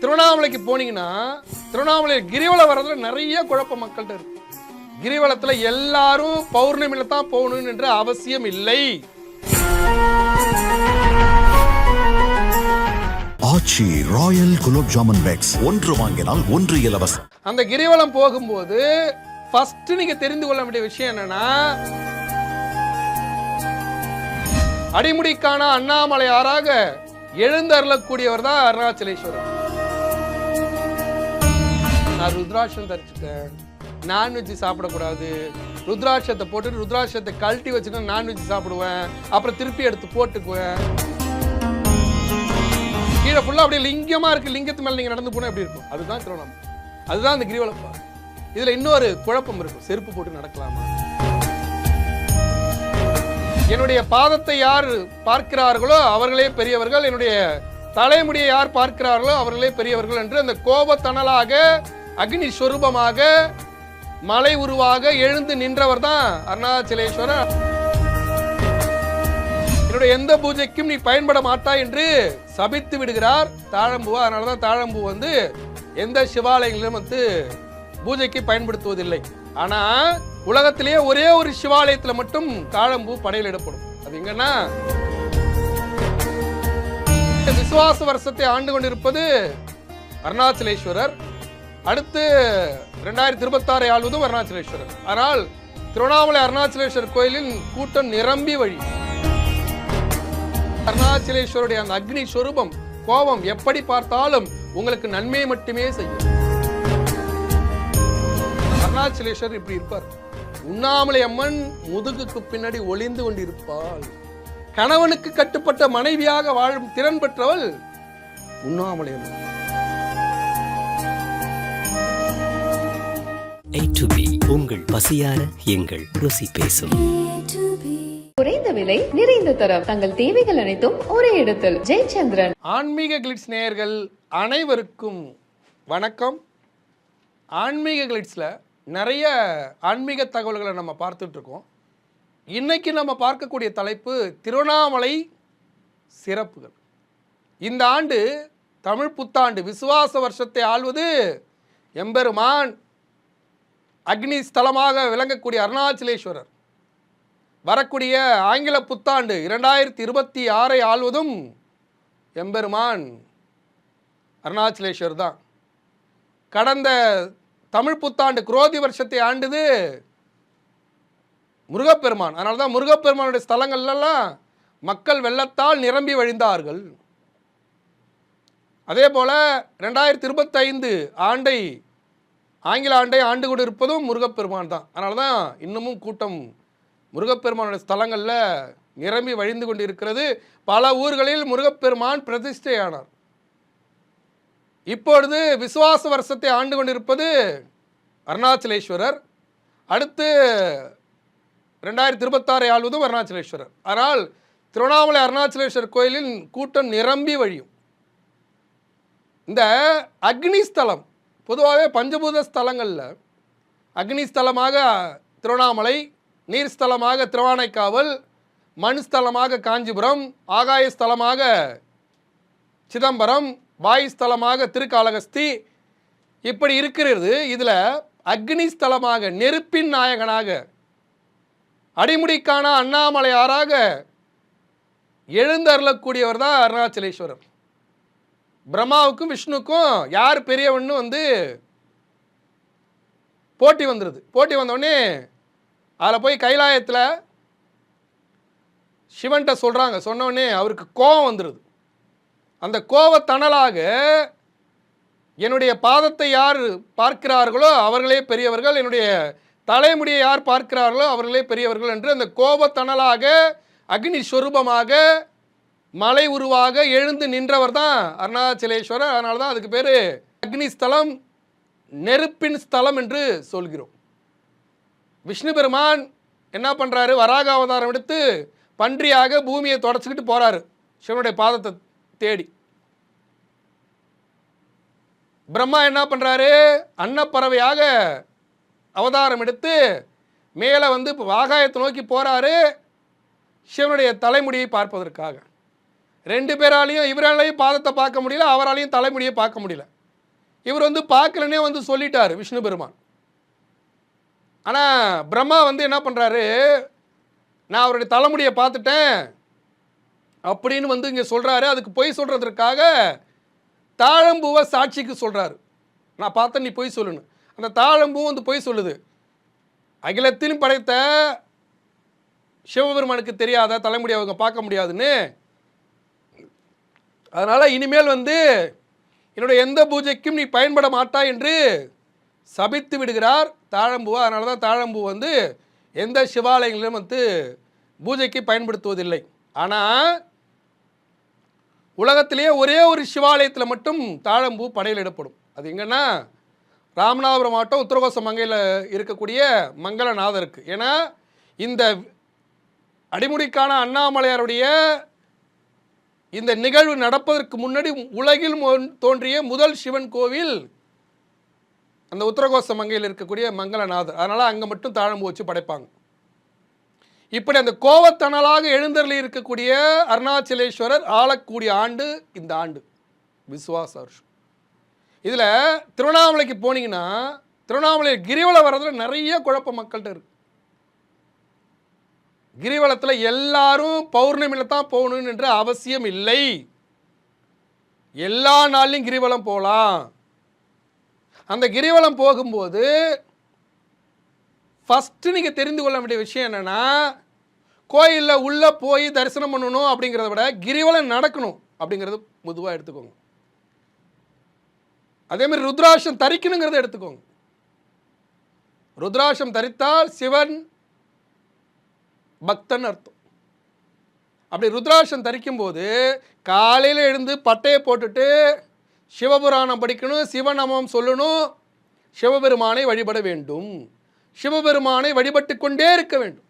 திருவண்ணாமலைக்கு போனீங்கன்னா திருவண்ணாமலை கிரிவலம் வர்றதுல நிறைய குழப்பம் மக்கள்கிட்ட இருக்கு. கிரிவலத்துல எல்லாரும் பௌர்ணமியில தான் போகணும் என்ற அவசியம் இல்லை. ஆச்சி ராயல் குலோப் ஜாமுன் பேக்ஸ் ஒன்று வாங்கினால் ஒன்று இலவசம். அந்த கிரிவலம் போகும்போது ஃபர்ஸ்ட் நீங்க தெரிந்து கொள்ள வேண்டிய விஷயம் என்னன்னா அடிமுடிக்கான அண்ணாமலையாராக எழுந்தருளக்கூடியவர் தான் அருணாச்சலேஸ்வரர். நான் ருத்ராட்சம் தரிச்சுட்டேன். நான்வெஜ் சாப்பிடக்கூடாது. ருத்ராட்சத்தை போட்டுட்டு ருத்ராட்சத்தை கழட்டி வச்சுட்டு நான்வெஜ் சாப்பிடுவேன். அப்புறம் திருப்பி எடுத்து போட்டுக்குவேன். கீழே ஃபுல்லாக அப்படியே லிங்கமாக இருக்குது லிங்கத்து மேலே நீங்கள் நடந்து போனால் எப்படி இருக்கும்? அதுதான் திருவண்ணாமலை. அதுதான் அந்த கிரிவலம் இதில் இன்னொரு குழப்பம் இருக்கும். செருப்பு போட்டு நடக்கலாமா? என்னுடைய பாதத்தை யார் பார்க்கிறார்களோ அவர்களே பெரியவர்கள். என்னுடைய தலைமுடியை யார் பார்க்கிறார்களோ அவர்களே பெரியவர்கள் என்று அந்த கோபத்தனலாக அக்னி ஸ்வரூபமாக மலை உருவாக எழுந்து நின்றவர் தான் அருணாச்சலேஸ்வரர். என்னுடைய எந்த பூஜைக்கும் நீ பயன்பட மாட்டாய் என்று சபித்து விடுகிறார் தாழம்பூவா. அதனால தான் தாழம்பூ வந்து எந்த சிவாலயங்களிலும் வந்து பூஜைக்கு பயன்படுத்துவதில்லை. ஆனா உலகத்திலேயே ஒரே ஒரு சிவாலயத்துல மட்டும் தாழம்பூ படையலிடப்படும் அது எங்கன்னா விசுவாச வருஷத்தை ஆண்டு கொண்டிருப்பது அருணாச்சலேஸ்வரர். அடுத்து ரெண்டாயிரத்தி இருபத்தாறை ஆள்வதும் அருணாச்சலேஸ்வரர். ஆனால் திருவண்ணாமலை அருணாச்சலேஸ்வரர் கோயிலின் கூட்டம் நிரம்பி வழி. அருணாச்சலேஸ்வருடைய அந்த அக்னி ஸ்வரூபம் கோபம் எப்படி பார்த்தாலும் உங்களுக்கு நன்மை மட்டுமே செய்யும். அருணாச்சலேஸ்வரர் இப்படி இருப்பார். உண்ணாமலை அம்மன் முதுகுக்கு பின்னாடி ஒளிந்து கொண்டிருப்பாள். கணவனுக்கு கட்டுப்பட்ட மனைவியாக வாழும் திறன் பெற்றவள் உண்ணாமலை அம்மன். A to B. உங்கள் பசியார எங்கள் ருசி பேசும். குறைந்த விலை நிறைந்த தரம். தங்கள் தேவைகள் அனைத்தும் ஒரே இடத்தில். ஜெயச்சந்திரன். ஆன்மீக கிளிட்ஸ் நேயர்கள் அனைவருக்கும் வணக்கம். ஆன்மீக கிளிட்ஸில் நிறைய ஆன்மீக தகவல்களை நம்ம பார்த்துட்டு இருக்கோம். இன்னைக்கு நம்ம பார்க்கக்கூடிய தலைப்பு திருவண்ணாமலை சிறப்புகள். இந்த ஆண்டு தமிழ் புத்தாண்டு விசுவாச வருஷத்தை ஆள்வது எம்பெருமான் அக்னி ஸ்தலமாக விளங்கக்கூடிய அருணாச்சலேஸ்வரர் வரக்கூடிய ஆங்கில புத்தாண்டு இரண்டாயிரத்தி இருபத்தி ஆறை ஆள்வதும் எம்பெருமான் அருணாச்சலேஸ்வர் தான். கடந்த தமிழ் புத்தாண்டு குரோதி வருஷத்தை ஆண்டுது முருகப்பெருமான். அதனால தான் முருகப்பெருமானுடைய ஸ்தலங்கள்லாம் மக்கள் வெள்ளத்தால் நிரம்பி வழிந்தார்கள். அதே போல் ரெண்டாயிரத்தி இருபத்தைந்து ஆண்டை ஆங்கில ஆண்டை ஆண்டு கொண்டு இருப்பதும் முருகப்பெருமான் தான். அதனால தான் இன்னமும் கூட்டம் முருகப்பெருமானுடைய ஸ்தலங்களில் நிரம்பி வழிந்து கொண்டு இருக்கிறது பல ஊர்களில் முருகப்பெருமான் பிரதிஷ்டையானார். இப்பொழுது விசுவாச வருஷத்தை ஆண்டு கொண்டிருப்பது அருணாச்சலேஸ்வரர். அடுத்து ரெண்டாயிரத்தி இருபத்தாறு ஆள்வதும் அருணாச்சலேஸ்வரர். ஆனால் திருவண்ணாமலை அருணாச்சலேஸ்வரர் கோயிலின் கூட்டம் நிரம்பி வழியும். இந்த அக்னி ஸ்தலம் பொதுவாகவே பஞ்சபூத ஸ்தலங்களில் அக்னி ஸ்தலமாக திருவண்ணாமலை நீர் ஸ்தலமாக திருவானைக்காவல் மண் ஸ்தலமாக காஞ்சிபுரம் ஆகாய ஸ்தலமாக சிதம்பரம் வாயு ஸ்தலமாக திருக்காளகஸ்தி இப்படி இருக்கிறது. இதில் அக்னி ஸ்தலமாக நெருப்பின் நாயகனாக அடிமுடிக்கான அண்ணாமலையாராக எழுந்தருளக்கூடியவர் தான் அருணாச்சலேஸ்வரர். பிரம்மாவுக்கும் விஷ்ணுக்கும் யார் பெரியவன்னு வந்து போட்டி வந்துடுது போட்டி வந்தோடனே அதில் போய் கைலாயத்தில் சிவன்கிட்ட சொல்கிறாங்க சொன்னோடனே அவருக்கு கோபம் வந்துடுது அந்த கோபத்தணலாக என்னுடைய பாதத்தை யார் பார்க்கிறார்களோ அவர்களே பெரியவர்கள் என்னுடைய தலைமுடியை யார் பார்க்கிறார்களோ அவர்களே பெரியவர்கள் என்று அந்த கோபத்தணலாக அக்னி சொரூபமாக மலை உருவாக எழுந்து நின்றவர் தான் அருணாச்சலேஸ்வரர். அதனால தான் அதுக்கு பேர் அக்னி ஸ்தலம் நெருப்பின் ஸ்தலம் என்று சொல்கிறோம். விஷ்ணு பெருமான் என்ன பண்ணுறாரு வராக அவதாரம் எடுத்து பன்றியாக பூமியை தொடச்சிக்கிட்டு போகிறாரு சிவனுடைய பாதத்தை தேடி. பிரம்மா என்ன பண்ணுறாரு அன்னப்பறவையாக அவதாரம் எடுத்து மேலே வந்து இப்போ ஆகாயத்தை நோக்கி போகிறாரு சிவனுடைய தலைமுடியை பார்ப்பதற்காக. ரெண்டு பேராலையும் இவராலையும் பாதத்தை பார்க்க முடியல அவராலையும் தலைமுடியை பார்க்க முடியல. இவர் வந்து பார்க்கலனே வந்து சொல்லிட்டார் விஷ்ணு பெருமான். ஆனால் பிரம்மா வந்து என்ன பண்ணுறாரு நான் அவருடைய தலைமுடியை பார்த்துட்டேன் அப்படின்னு வந்து இங்கே சொல்கிறாரு அதுக்கு பொய் சொல்கிறதுக்காக தாழம்பூவை சாட்சிக்கு சொல்கிறாரு நான் பார்த்தேன் நீ பொய் சொல்லணும் அந்த தாழம்பூவும் வந்து பொய் சொல்லுது. அகிலத்திலும் படைத்த சிவபெருமானுக்கு தெரியாத தலைமுடி அவங்க பார்க்க முடியாதுன்னு அதனால் இனிமேல் வந்து என்னுடைய எந்த பூஜைக்கும் நீ பயன்பட மாட்டாய் என்று சபித்து விடுகிறார் தாழம்பூவை அதனால தான் தாழம்பூ வந்து எந்த சிவாலயங்களிலும் வந்து பூஜைக்கு பயன்படுத்துவதில்லை. ஆனால் உலகத்திலேயே ஒரே ஒரு சிவாலயத்தில் மட்டும் தாழம்பூ படையலிடப்படும் அது எங்கன்னா ராமநாதபுரம் மாவட்டம் உத்தரகோச மங்கையில் இருக்கக்கூடிய மங்களநாதருக்கு. ஏன்னா இந்த அடிமுடிக்கான அண்ணாமலையாருடைய இந்த நிகழ்வு நடப்பதற்கு முன்னாடி உலகில் தோன்றிய முதல் சிவன் கோவில் அந்த உத்தரகோச மங்கையில் இருக்கக்கூடிய மங்களநாதர். அதனால் அங்கே மட்டும் தாழம்பு வச்சு படைப்பாங்க. இப்படி அந்த கோவத்தணலாக எழுந்தருளி இருக்கக்கூடிய அருணாச்சலேஸ்வரர் ஆளக்கூடிய ஆண்டு இந்த ஆண்டு. விஸ்வாச வருஷம். இதில் திருவண்ணாமலைக்கு போனீங்கன்னா திருவண்ணாமலை கிரிவலம் வர்றதுல நிறைய குழப்பம் மக்கள்கிட்ட இருக்கு. கிரிவலத்தில் எல்லாரும் பௌர்ணமியில் தான் போகணும்னு என்ற அவசியம் இல்லை. எல்லா நாள்லையும் கிரிவலம் போகலாம் அந்த கிரிவலம் போகும்போது ஃபஸ்ட்டு நீங்கள் தெரிந்து கொள்ள வேண்டிய விஷயம் என்னென்னா கோயிலில் உள்ளே போய் தரிசனம் பண்ணணும் அப்படிங்கிறத விட கிரிவலம் நடக்கணும் அப்படிங்கிறது பொதுவாக எடுத்துக்கோங்க. அதே மாதிரி ருத்ராட்சம் தரிக்கணுங்கிறத எடுத்துக்கோங்க. ருத்ராட்சம் தரித்தால் சிவன் பக்தன் அர்த்தம். அப்படி ருத்ராட்சம் தரிக்கும் போது காலையில் எழுந்து பட்டையை போட்டுட்டு சிவபுராணம் படிக்கணும் சிவநாமம் சொல்லணும் சிவபெருமானை வழிபட வேண்டும். சிவபெருமானை வழிபட்டு கொண்டே இருக்க வேண்டும்.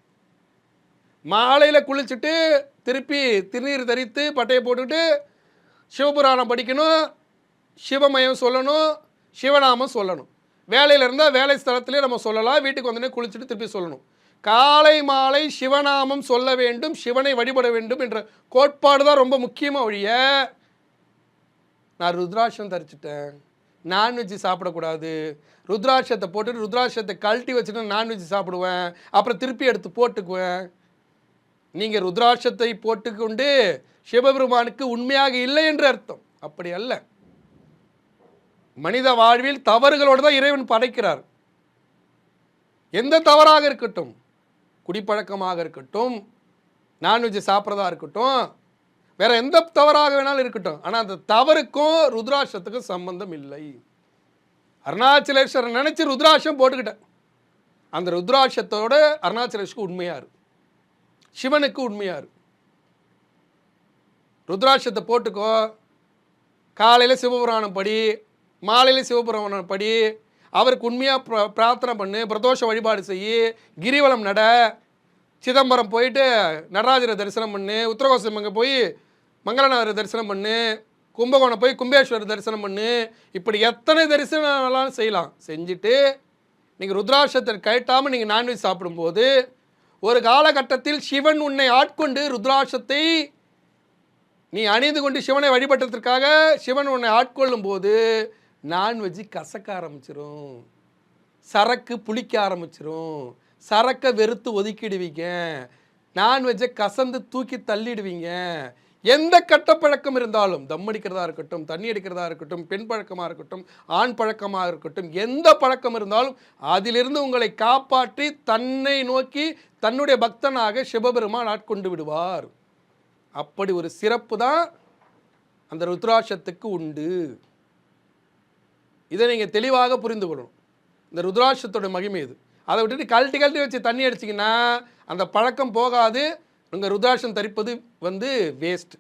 மாலையில் குளிச்சுட்டு திருப்பி திருநீர் தரித்து பட்டையை போட்டுட்டு சிவபுராணம் படிக்கணும் சிவமயம் சொல்லணும் சிவநாமம் சொல்லணும். வேலையில் இருந்தால் வேலை ஸ்தலத்திலே நம்ம சொல்லலாம் வீட்டுக்கு வந்தோடனே குளிச்சுட்டு திருப்பி சொல்லணும். காலை மாலை சிவநாமம் சொல்ல வேண்டும் சிவனை வழிபட வேண்டும் என்ற கோட்பாடு தான் ரொம்ப முக்கியமாக ஒழிய நான் ருத்ராட்சம் தரிச்சிட்டேன். நான்வெஜ் சாப்பிடக்கூடாது. ருத்ராட்சத்தை போட்டுட்டு ருத்ராட்சத்தை கழட்டி வச்சுட்டு நான்வெஜ் சாப்பிடுவேன். அப்புறம் திருப்பி எடுத்து போட்டுக்குவேன். நீங்கள் ருத்ராட்சத்தை போட்டுக்கொண்டு சிவபெருமானுக்கு உண்மையாக இல்லை என்று அர்த்தம். அப்படி அல்ல. மனித வாழ்வில் தவறுகளோடு தான் இறைவன் படைக்கிறார். எந்த தவறாக இருக்கட்டும். குடிப்பழக்கமாக இருக்கட்டும் நான்வெஜ் சாப்பிட்றதா இருக்கட்டும் வேற எந்த தவறாக வேணாலும் இருக்கட்டும். ஆனால் அந்த தவறுக்கும் ருத்ராட்சத்துக்கும் சம்பந்தம் இல்லை. அருணாச்சலேஸ்வரர் நினச்சி ருத்ராட்சம் போட்டுக்கிட்டேன். அந்த ருத்ராட்சத்தோட அருணாச்சலேஸ்வருக்கு உண்மையா இருக்கு சிவனுக்கு உண்மையா இருக்கு ருத்ராட்சத்தை போட்டுக்கோ. காலையில் சிவபுராணம் படி மாலையில் சிவபுராணம் படி அவருக்கு உண்மையாக பிரார்த்தனை பண்ணு பிரதோஷ வழிபாடு செய் கிரிவலம் நட சிதம்பரம் போயிட்டு நடராஜரை தரிசனம் பண்ணு உத்தரகோசம் அங்கே போய் மங்களநாதரை தரிசனம் பண்ணு கும்பகோணம் போய் கும்பேஸ்வரர் தரிசனம் பண்ணு இப்படி எத்தனை தரிசனம் செய்யலாம். செஞ்சுட்டு நீங்கள் ருத்ராட்சத்தை கழட்டாமல் நீங்கள் நான்வெஜ் சாப்பிடும்போது ஒரு காலகட்டத்தில் சிவன் உன்னை ஆட்கொண்டு ருத்ராட்சத்தை நீ அணிந்து கொண்டு சிவனை வழிபட்டதற்காக சிவன் உன்னை ஆட்கொள்ளும் போது நான்வெஜ்ஜு கசக்க ஆரம்பிச்சிரும். சரக்கு புளிக்க ஆரம்பிச்சிரும். சரக்கை வெறுத்து ஒதுக்கிடுவீங்க. நான்வெஜ்ஜை கசந்து தூக்கி தள்ளிடுவீங்க. எந்த கட்டப்பழக்கம் பழக்கம் இருந்தாலும் தம் அடிக்கிறதா இருக்கட்டும் தண்ணி அடிக்கிறதா இருக்கட்டும் பெண் பழக்கமாக இருக்கட்டும் ஆண் பழக்கமாக இருக்கட்டும் எந்த பழக்கம் இருந்தாலும் அதிலிருந்து உங்களை காப்பாற்றி தன்னை நோக்கி தன்னுடைய பக்தனாக சிவபெருமான் ஆட்கொண்டு விடுவார். அப்படி ஒரு சிறப்பு தான் அந்த ருத்ராட்சத்துக்கு உண்டு. இதை நீங்கள் தெளிவாக புரிந்து கொள்ளணும். இந்த ருத்ராட்சத்தோட மகிமை இது. அதை விட்டுட்டு கழட்டி கழட்டி வச்சு தண்ணி அடிச்சிங்கன்னா அந்த பழக்கம் போகாது. உங்கள் ருத்ராட்சம் தரிப்பது வந்து வேஸ்ட்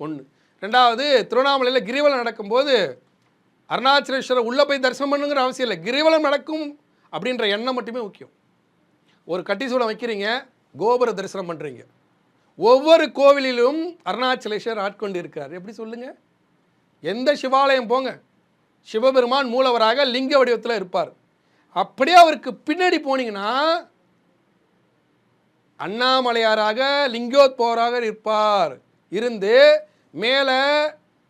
ஒன்று ரெண்டாவது திருவண்ணாமலையில் கிரிவலம் நடக்கும்போது அருணாச்சலேஸ்வரர் உள்ளே போய் தரிசனம் பண்ணுங்கிற அவசியம் இல்லை. கிரிவலம் நடக்கும் அப்படின்ற எண்ணம் மட்டுமே முக்கியம். ஒரு கட்டி சூடம் வைக்கிறீங்க கோபுர தரிசனம் பண்ணுறீங்க ஒவ்வொரு கோவிலிலும் அருணாச்சலேஸ்வரர் ஆட்கொண்டு இருக்கார் எப்படி சொல்லுங்கள் எந்த சிவாலயம் போங்க. சிவபெருமான் மூலவராக லிங்க வடிவத்தில் இருப்பார். அப்படியே அவருக்கு பின்னாடி போனீங்கன்னா அண்ணாமலையாராக லிங்கோத்பவராக இருப்பார். இருந்து மேலே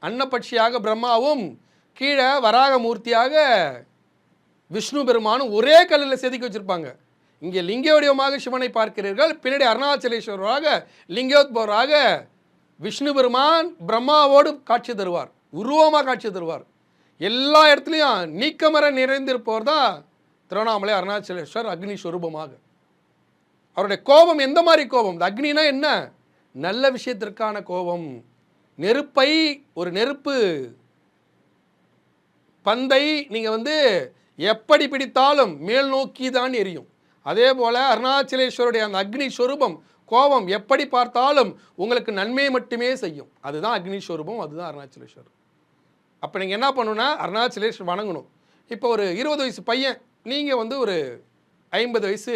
அன்னபட்சியாக பிரம்மாவும் கீழே வராகமூர்த்தியாக விஷ்ணு பெருமானும் ஒரே கல்லில் செதுக்கி வச்சுருப்பாங்க. இங்கே லிங்க வடிவமாக சிவனை பார்க்கிறீர்கள். பின்னாடி அருணாச்சலேஸ்வரராக லிங்கோத்பவராக விஷ்ணு பெருமான் பிரம்மாவோடு காட்சி தருவார். உருவமாக காட்சி தருவார். எல்லா இடத்துலையும் நீக்கமர நிறைந்திருப்பவர் தான் திருவண்ணாமலை அருணாச்சலேஸ்வர் அக்னி ஸ்வரூபமாக அவருடைய கோபம் எந்த மாதிரி கோபம்? இந்த அக்னினா என்ன? நல்ல விஷயத்திற்கான கோபம். நெருப்பை ஒரு நெருப்பு பந்தை நீங்கள் வந்து எப்படி பிடித்தாலும் மேல் நோக்கி தான் எரியும். அதே போல் அருணாச்சலேஸ்வருடைய அந்த அக்னி ஸ்வரூபம் கோபம் எப்படி பார்த்தாலும் உங்களுக்கு நன்மையை மட்டுமே செய்யும். அதுதான் அக்னி ஸ்வரூபம் அதுதான் அருணாச்சலேஸ்வரர் அப்போ நீங்கள் என்ன பண்ணணும்னா அருணாச்சலேஸ்வர் வணங்கணும். இப்போ ஒரு இருபது வயசு பையன் நீங்கள் வந்து ஒரு ஐம்பது வயசு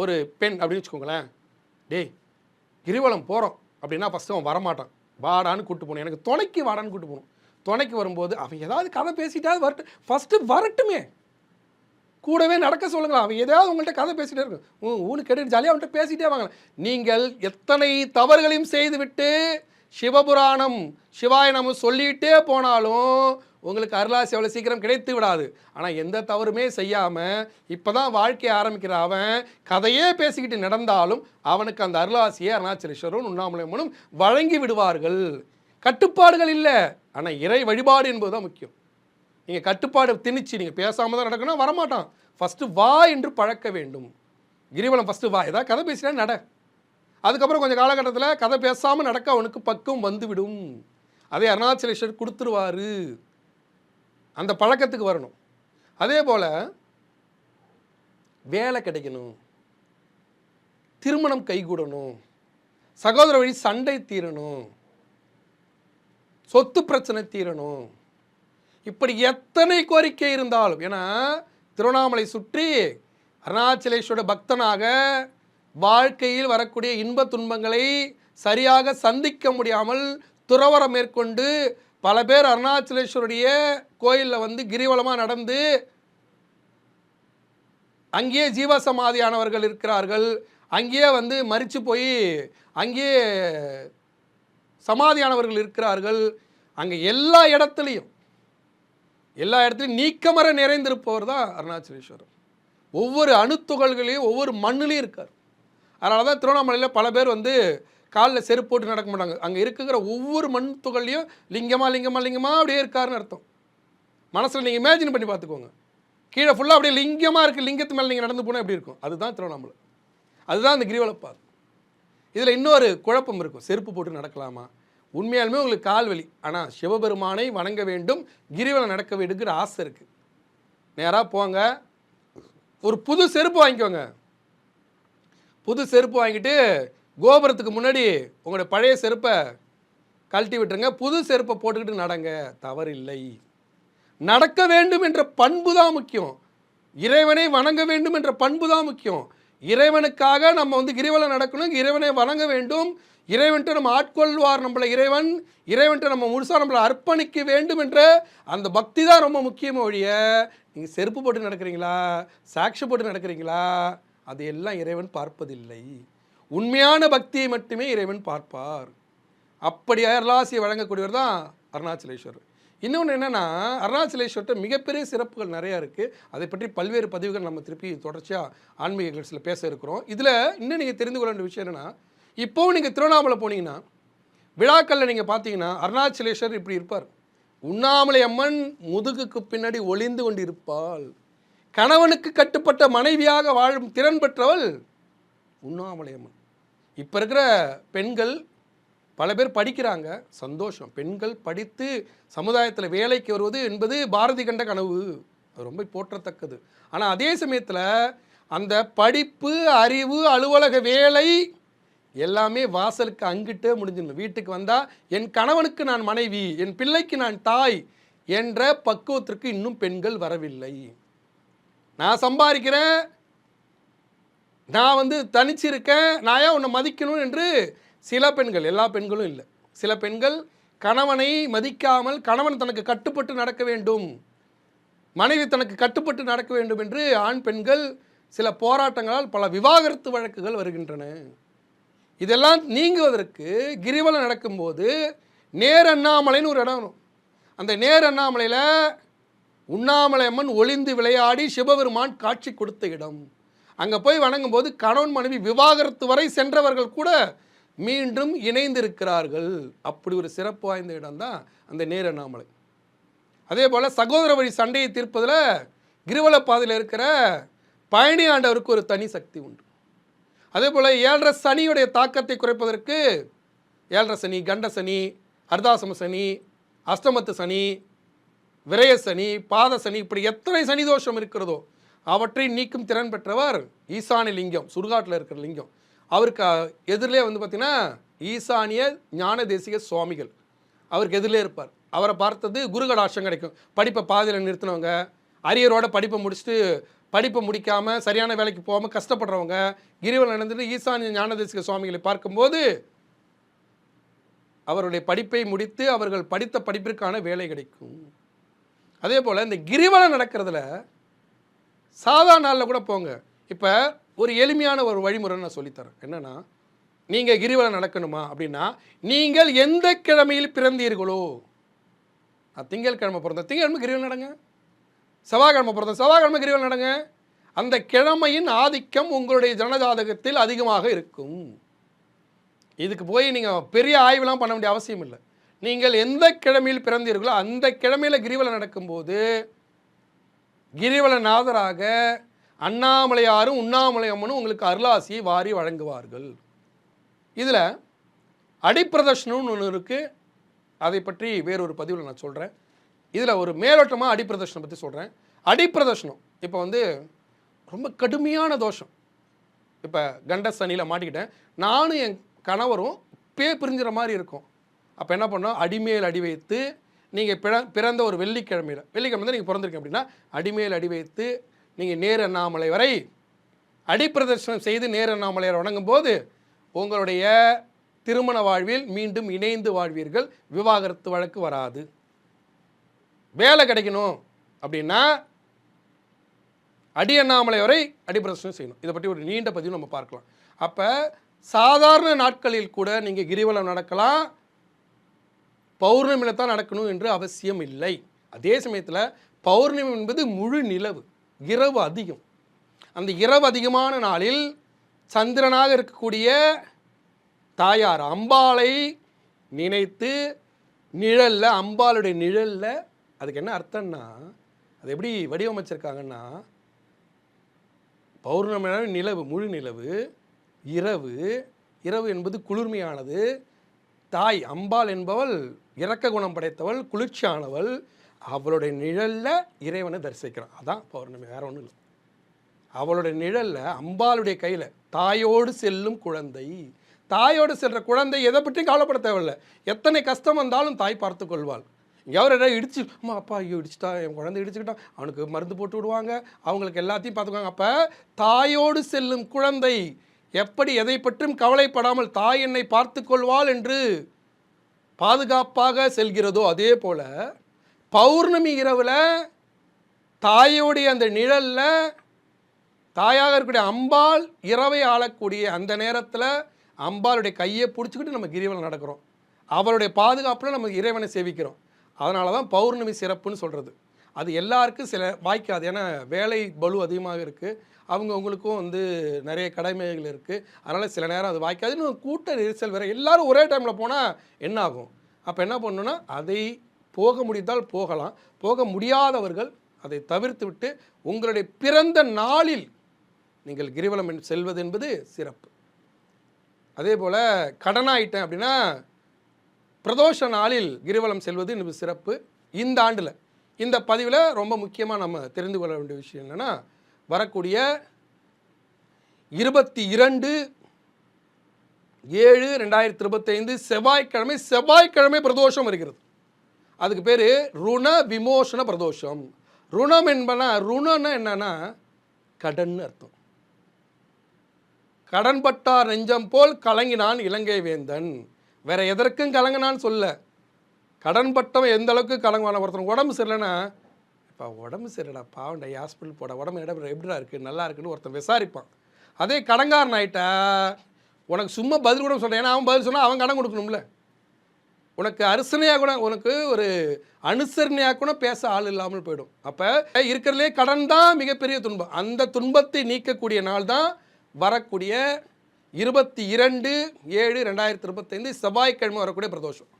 ஒரு பெண் அப்படின்னு வச்சுக்கோங்களேன். டேய் கிரிவலம் போகிறோம் அப்படின்னா ஃபஸ்ட்டு அவன் வரமாட்டான். வாடான்னு கூட்டு போகணும். எனக்கு துணைக்கு வாடான்னு கூப்பிட்டு போகணும். துணைக்கு வரும்போது அவன் ஏதாவது கதை பேசிட்டாவது வரட்டு ஃபஸ்ட்டு வரட்டுமே. கூடவே நடக்க சொல்லுங்களா அவன் ஏதாவது உங்கள்கிட்ட கதை பேசிட்டே இருக்கும் ஊனு கேட்டு ஜாலியாக அவன்கிட்ட பேசிகிட்டே வாங்க. நீங்கள் எத்தனை தவறுகளையும் செய்துவிட்டு சிவபுராணம் சிவாய நம்ம சொல்லிகிட்டே போனாலும் உங்களுக்கு அருளாசி அவ்வளோ சீக்கிரம் கிடைத்து விடாது. ஆனால் எந்த தவறுமே செய்யாமல் இப்போ தான் வாழ்க்கையை ஆரம்பிக்கிற அவன் கதையே பேசிக்கிட்டு நடந்தாலும் அவனுக்கு அந்த அருளாசியை அருணாச்சலேஸ்வரரும் உண்ணாமலையம்மனும் வழங்கி விடுவார்கள். கட்டுப்பாடுகள் இல்லை. ஆனால் இறை வழிபாடு என்பது தான் முக்கியம். நீங்கள் கட்டுப்பாடு திணிச்சு நீங்கள் பேசாமல் தான் நடக்கணும் வரமாட்டான். ஃபஸ்ட்டு வா என்று பழக்க வேண்டும். கிரிவலம் ஃபஸ்ட்டு வா. ஏதாவது கதை பேசினா நட. அதுக்கப்புறம் கொஞ்சம் காலகட்டத்தில் கதை பேசாமல் நடக்க அவனுக்கு பக்கம் வந்துவிடும். அதே அருணாச்சலேஸ்வர் கொடுத்துருவாரு. அந்த பழக்கத்துக்கு வரணும். அதே போல் வேலை கிடைக்கணும். திருமணம் கைகூடணும். சகோதர வழி சண்டை தீரணும். சொத்து பிரச்சனை தீரணும். இப்படி எத்தனை கோரிக்கை இருந்தாலும் ஏன்னா திருவண்ணாமலை சுற்றி அருணாச்சலேஸ்வர பக்தனாக வாழ்க்கையில் வரக்கூடிய இன்ப துன்பங்களை சரியாக சந்திக்க முடியாமல் துறவரம் மேற்கொண்டு பல பேர் அருணாச்சலேஸ்வருடைய கோயிலில் வந்து கிரிவலமாக நடந்து அங்கேயே ஜீவசமாதியானவர்கள் இருக்கிறார்கள். அங்கேயே வந்து மரித்து போய் அங்கேயே சமாதியானவர்கள் இருக்கிறார்கள். அங்கே எல்லா இடத்துலையும் எல்லா இடத்துலையும் நீக்கமர நிறைந்திருப்பவர் தான் அருணாச்சலேஸ்வரர். ஒவ்வொரு அணுத்துகள்களையும் ஒவ்வொரு மண்ணிலையும் இருக்கார். அதனால தான் திருவண்ணாமலையில் பல பேர் வந்து காலில் செருப்பு போட்டு நடக்க மாட்டாங்க. அங்கே இருக்கிற ஒவ்வொரு மண் துகள்லையும் லிங்கமாக லிங்கமாக லிங்கமாக அப்படியே இருக்காருன்னு அர்த்தம். மனசில் நீங்கள் இமேஜின் பண்ணி பார்த்துக்கோங்க. கீழே ஃபுல்லாக அப்படியே லிங்கமாக இருக்குது லிங்கத்து மேலே நீங்கள் நடந்து போனால் எப்படி இருக்கும்? அதுதான் திருவண்ணாமலை. அதுதான் அந்த கிரிவலப்பாதை இதில் இன்னொரு குழப்பம் இருக்கும். செருப்பு போட்டு நடக்கலாமா? உண்மையாலுமே உங்களுக்கு கால் வலி. ஆனால் சிவபெருமானை வணங்க வேண்டும். கிரிவலம் நடக்க வேண்டுங்கிற ஆசை இருக்குது நேராக போங்க. ஒரு புது செருப்பு வாங்கிக்கோங்க. புது செருப்பு வாங்கிட்டு கோபுரத்துக்கு முன்னாடி உங்களுடைய பழைய செருப்பை கழட்டி விட்டுருங்க. புது செருப்பை போட்டுக்கிட்டு நடங்க. தவறில்லை. நடக்க வேண்டும் என்ற பண்பு தான் முக்கியம். இறைவனை வணங்க வேண்டும் என்ற பண்பு தான் முக்கியம். இறைவனுக்காக நம்ம வந்து கிரிவலம் நடக்கணும். இறைவனை வணங்க வேண்டும். இறைவன்ட்டு நம்ம ஆட்கொள்வார் நம்மளை இறைவன். இறைவன்ட்டு நம்ம முழுசாக நம்மளை அர்ப்பணிக்க வேண்டும் என்ற அந்த பக்தி தான் ரொம்ப முக்கியமே ஒழிய நீங்கள் செருப்பு போட்டு நடக்கிறீங்களா? சாட்சி போட்டு நடக்கிறீங்களா? அதையெல்லாம் இறைவன் பார்ப்பதில்லை. உண்மையான பக்தியை மட்டுமே இறைவன் பார்ப்பார். அப்படி அருளாசியை வழங்கக்கூடியவர் தான் அருணாச்சலேஸ்வரர். இன்னொன்று என்னென்னா அருணாச்சலேஸ்வர்கிட்ட மிகப்பெரிய சிறப்புகள் நிறையா இருக்குது அதை பற்றி பல்வேறு பதிவுகள் நம்ம திருப்பி தொடர்ச்சியாக ஆன்மீக நிகழ்ச்சியில் பேச இருக்கிறோம். இதில் இன்னும் நீங்கள் தெரிந்து கொள்ள வேண்டிய விஷயம் என்னென்னா இப்போவும் நீங்கள் திருவண்ணாமலை போனீங்கன்னா விழாக்களில் நீங்கள் பார்த்தீங்கன்னா அருணாச்சலேஸ்வர் இப்படி இருப்பார். உண்ணாமலை அம்மன் முதுகுக்கு பின்னாடி ஒளிந்து கொண்டு இருப்பாள் கணவனுக்கு கட்டுப்பட்ட மனைவியாக வாழும் திறன் பெற்றவள் உண்ணாமலையம்மன். இப்போ இருக்கிற பெண்கள் பல பேர் படிக்கிறாங்க. சந்தோஷம். பெண்கள் படித்து சமுதாயத்தில் வேலைக்கு வருவது என்பது பாரதி கண்ட கனவு. அது ரொம்ப போற்றத்தக்கது. ஆனால் அதே சமயத்தில் அந்த படிப்பு அறிவு அலுவலக வேலை எல்லாமே வாசலுக்கு அங்கிட்டே முடிஞ்சிடணும். வீட்டுக்கு வந்தால் என் கணவனுக்கு நான் மனைவி என் பிள்ளைக்கு நான் தாய் என்ற பக்குவத்திற்கு இன்னும் பெண்கள் வரவில்லை. நான் சம்பாதிக்கிறேன். நான் வந்து தனிச்சு இருக்கேன் நான் ஏன் உன்னை மதிக்கணும் என்று சில பெண்கள் எல்லா பெண்களும் இல்லை. சில பெண்கள் கணவனை மதிக்காமல் கணவன் தனக்கு கட்டுப்பட்டு நடக்க வேண்டும். மனைவி தனக்கு கட்டுப்பட்டு நடக்க வேண்டும் என்று ஆண் பெண்கள் சில போராட்டங்களால் பல விவாகரத்து வழக்குகள் வருகின்றன. இதெல்லாம் நீங்குவதற்கு கிரிவலம் நடக்கும்போது நேர் அண்ணாமலைன்னு ஒரு இடம் வரும். அந்த நேர் அண்ணாமலையில் உண்ணாமலை அம்மன் ஒளிந்து விளையாடி சிவபெருமான் காட்சி கொடுத்த இடம். அங்கே போய் வணங்கும்போது கணவன் மனைவி விவாகரத்து வரை சென்றவர்கள் கூட மீண்டும் இணைந்திருக்கிறார்கள். அப்படி ஒரு சிறப்பு வாய்ந்த இடம் தான் அந்த நேர் அண்ணாமலை. அதே போல் சகோதர வழி சண்டையை தீர்ப்பதில் கிரிவல பாதையில் இருக்கிற பழனி ஆண்டவருக்கு ஒரு தனி சக்தி உண்டு. அதே போல் ஏழரை சனியுடைய தாக்கத்தை குறைப்பதற்கு ஏழரை சனி கண்ட சனி அர்தாசம சனி அஷ்டமத்து சனி விரய சனி பாத சனி இப்படி எத்தனை சனி தோஷம் இருக்கிறதோ அவற்றை நீக்கும் திறன் பெற்றவர் ஈசானி லிங்கம் சுடுகாட்டில் இருக்கிற லிங்கம். அவருக்கு எதிரிலே வந்து பார்த்தீங்கன்னா ஈசானிய ஞான தேசிக சுவாமிகள். அவருக்கு எதிரிலே இருப்பார். அவரை பார்த்தது குருகடாட்சம் கிடைக்கும். படிப்பை பாதியில் நிறுத்தினவங்க அரியரோட படிப்பை முடிச்சுட்டு படிப்பை முடிக்காமல் சரியான வேலைக்கு போகாமல் கஷ்டப்படுறவங்க கிரிவலம் நடந்துட்டு ஈசானிய ஞானதேசிக சுவாமிகளை பார்க்கும்போது அவருடைய படிப்பை முடித்து அவர்கள் படித்த படிப்பிற்கான வேலை கிடைக்கும். அதே போல் இந்த கிரிவலம் நடக்கிறதுல சாதாரண நாளில் கூட போங்க. இப்போ ஒரு எளிமையான ஒரு வழிமுறை நான் சொல்லித்தரேன். என்னென்னா நீங்கள் கிரிவலம் நடக்கணுமா அப்படின்னா நீங்கள் எந்த கிழமையில் பிறந்தீர்களோ? நான் திங்கட்கிழமை பிறந்தேன். திங்கட்கிழமை கிரிவலம் நடங்க. செவ்வாய்க்கிழமை பிறந்தேன். செவ்வாய்க்கிழமை கிரிவலம் நடங்க. அந்த கிழமையின் ஆதிக்கம் உங்களுடைய ஜனஜாதகத்தில் அதிகமாக இருக்கும். இதுக்கு போய் நீங்கள் பெரிய ஆய்வுலாம் பண்ண வேண்டிய அவசியம் இல்லை. நீங்கள் எந்த கிழமையில் பிறந்தீர்களோ அந்த கிழமையில் கிரிவலம் நடக்கும்போது கிரிவலநாதராக அண்ணாமலையாரும் உண்ணாமலையம்மனும் உங்களுக்கு அருளாசியை வாரி வழங்குவார்கள். இதில் அடிப்பிரதர்ஷனம்னு ஒன்று இருக்குது அதை பற்றி வேறொரு பதிவில் நான் சொல்கிறேன் இதில் ஒரு மேலோட்டமாக அடிப்பிரதர்ஷனம் பற்றி சொல்கிறேன் அடிப்பிரதர்ஷனம் இப்போ வந்து ரொம்ப கடுமையான தோஷம். இப்போ கண்ட சனியில் மாட்டிக்கிட்டேன். நானும் என் கணவரும் பே பிரிஞ்சுற மாதிரி இருக்கும். அப்போ என்ன பண்ணோம் அடிமேல் அடி வைத்து நீங்கள் பிற பிறந்த ஒரு வெள்ளிக்கிழமையில் வெள்ளிக்கிழமை தான் நீங்கள் பிறந்திருக்கீங்க அப்படின்னா அடிமேல் அடி வைத்து நீங்கள் நேர் அண்ணாமலை வரை அடிப்பிரதர்ஷனம் செய்து நேர் அண்ணாமலையார் வணங்கும் போது உங்களுடைய திருமண வாழ்வில் மீண்டும் இணைந்து வாழ்வீர்கள். விவாகரத்து வழக்கு வராது. வேலை கிடைக்கணும் அப்படின்னா அடி அண்ணாமலை வரை அடிப்பிரதர்ஷனம் செய்யணும். இதை பற்றி ஒரு நீண்ட பதிவு நம்ம பார்க்கலாம். அப்போ சாதாரண நாட்களில் கூட நீங்கள் கிரிவலம் நடக்கலாம். பௌர்ணமியில் தான் நடக்கணும் என்று அவசியம் இல்லை. அதே சமயத்தில் பௌர்ணமி என்பது முழு நிலவு இரவு அதிகம். அந்த இரவு அதிகமான நாளில் சந்திரனாக இருக்கக்கூடிய தாயார் அம்பாளை நினைத்து நிழலில் அம்பாளுடைய நிழலில் அதுக்கு என்ன அர்த்தம்னா அது எப்படி வடிவமைச்சிருக்காங்கன்னா பௌர்ணமியான நிலவு முழு நிலவு இரவு. இரவு என்பது குளிர்மையானது. தாய் அம்பாள் என்பவள் இறக்க குணம் படைத்தவள் குளிர்ச்சியானவள். அவளுடைய நிழலில் இறைவனை தரிசிக்கிறான். அதான் பௌர்ணமி வேற ஒன்றும் இல்லை. அவளுடைய நிழலில் அம்பாளுடைய கையில் தாயோடு செல்லும் குழந்தை. தாயோடு செல்கிற குழந்தை எதை பற்றியும் கவலைப்பட தேவையில்லை. எத்தனை கஷ்டம் வந்தாலும் தாய் பார்த்து கொள்வாள். எவர் எதாவது இடிச்சு அம்மா அப்பா ஐயோ இடிச்சுட்டா என் குழந்தை இடிச்சுக்கிட்டான் அவனுக்கு மருந்து போட்டு விடுவாங்க. அவங்களுக்கு எல்லாத்தையும் பார்த்துக்குவாங்க. அப்போ தாயோடு செல்லும் குழந்தை எப்படி எதை பற்றும் கவலைப்படாமல் தாய் என்னை பார்த்து கொள்வாள் என்று பாதுகாப்பாக செல்கிறதோ அதே போல் பௌர்ணமி இரவில் தாயோடைய அந்த நிழலில் தாயாக இருக்கக்கூடிய அம்பாள் இரவை ஆளக்கூடிய அந்த நேரத்தில் அம்பாளுடைய கையை பிடிச்சிக்கிட்டு நம்ம கிரிவலம் நடக்கிறோம். அவருடைய பாதுகாப்பில் நம்ம இறைவனை சேவிக்கிறோம். அதனால தான் பௌர்ணமி சிறப்புன்னு சொல்கிறது அது எல்லாருக்கும் சில வாய்க்காது. ஏன்னா வேலை பலு அதிகமாக இருக்குது அவங்கவுங்களுக்கும் வந்து நிறைய கடமைகள் இருக்குது அதனால் சில நேரம் அது வாய்க்காது. இன்னும் கூட்ட நெரிசல் வேறு. எல்லோரும் ஒரே டைமில் போனால் என்ன ஆகும்? அப்போ என்ன பண்ணணுன்னா அதை போக முடிந்தால் போகலாம். போக முடியாதவர்கள் அதை தவிர்த்து விட்டு உங்களுடைய பிறந்த நாளில் நீங்கள் கிரிவலம் செல்வது என்பது சிறப்பு. அதே போல் கடனாயிட்டேன் அப்படின்னா பிரதோஷ நாளில் கிரிவலம் செல்வது என்பது சிறப்பு. இந்த ஆண்டில். இந்த பதிவில் ரொம்ப முக்கியமாக நம்ம தெரிந்து கொள்ள வேண்டிய விஷயம் என்னென்னா வரக்கூடிய இருபத்தி இரண்டு ஏழு ரெண்டாயிரத்தி இருபத்தைந்து செவ்வாய்க்கிழமை செவ்வாய்க்கிழமை பிரதோஷம் இருக்கிறது அதுக்கு பேர் ருண விமோசன பிரதோஷம். ருணம் என்பனா ருணம்னா என்னன்னா கடன் அர்த்தம். கடன்பட்டார் நெஞ்சம் போல் கலங்கினான் இலங்கை வேந்தன். வேற எதற்கும் கலங்கினான்னு சொல்ல. கடன்பட்டவன் எந்த அளவுக்கு கலங்குவான ஒருத்தன் உடம்பு சரியில்லைன்னா இப்போ உடம்பு சரியில்லை பாவண்டா ஹாஸ்பிட்டல் போட உடம்பு இடம் எப்படிடா இருக்குது நல்லா இருக்குன்னு ஒருத்தன் விசாரிப்பான். அதே கடங்காரன் ஆகிட்டா உனக்கு சும்மா பதில் கூட சொல்கிறேன் ஏன்னா அவன் பதில் சொன்னால் அவன் கடன் கொடுக்கணும்ல. உனக்கு அரசனையாக கூட உனக்கு ஒரு அனுசரணையாக கூட பேச ஆள் இல்லாமல் போயிடும். அப்போ இருக்கிறதுலே கடன் தான் மிகப்பெரிய துன்பம். அந்த துன்பத்தை நீக்கக்கூடிய நாள் தான் வரக்கூடிய இருபத்தி இரண்டு ஏழு ரெண்டாயிரத்தி இருபத்தைந்து செவ்வாய்க்கிழமை வரக்கூடிய பிரதோஷம்.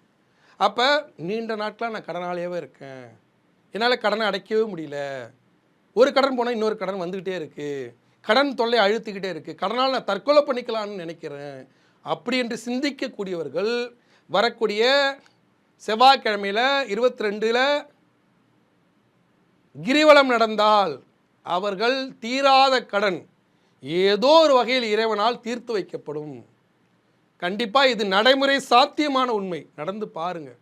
அப்போ நீண்ட நாட்களாக நான் கடனாளியாகவே இருக்கேன். என்னால் கடனை அடைக்கவே முடியல. ஒரு கடன் போனால் இன்னொரு கடன் வந்துக்கிட்டே இருக்குது கடன் தொல்லை அழுத்திக்கிட்டே இருக்குது கடனால் நான் தற்கொலை பண்ணிக்கலாம்னு நினைக்கிறேன். அப்படி என்று சிந்திக்கக்கூடியவர்கள் வரக்கூடிய செவ்வாய்க்கிழமையில் இருபத்தி ரெண்டில் கிரிவலம் நடந்தால் அவர்கள் தீராத கடன் ஏதோ ஒரு வகையில் இறைவனால் தீர்த்து வைக்கப்படும். கண்டிப்பாக இது நடைமுறை சாத்தியமான உண்மை. நடந்து பாருங்கள்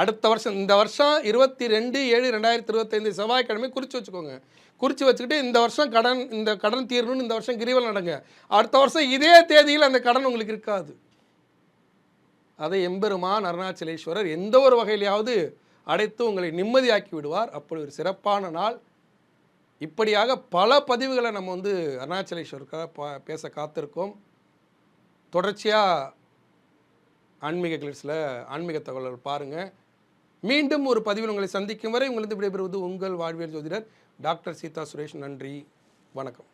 அடுத்த வருஷம் இந்த வருஷம் இருபத்தி ரெண்டு ஏழு ரெண்டாயிரத்தி இருபத்தைந்து செவ்வாய்க்கிழமை குறித்து வச்சுக்கோங்க. குறித்து வச்சுக்கிட்டு இந்த வருஷம் கடன் இந்த கடன் தீரணும்னு இந்த வருஷம் கிரிவல் நடங்க. அடுத்த வருஷம் இதே தேதியில் அந்த கடன் உங்களுக்கு இருக்காது. அதை எம்பெருமான் அருணாச்சலேஸ்வரர் எந்த ஒரு வகையிலையாவது அடைத்து உங்களை நிம்மதியாக்கி விடுவார். அப்படி ஒரு சிறப்பான நாள். இப்படியாக பல பதிவுகளை நம்ம வந்து அருணாச்சலேஸ்வருக்காக பா பேச காத்திருக்கோம். தொடர்ச்சியாக ஆன்மீக கிளிட்ஸில் ஆன்மீக தகவல்கள் பாருங்கள் மீண்டும் ஒரு பதிவில் உங்களை சந்திக்கும் வரை உங்களிருந்து விடைபெறுவது உங்கள் வாழ்வியல் ஜோதிடர் டாக்டர் சீதா சுரேஷ். நன்றி. வணக்கம்.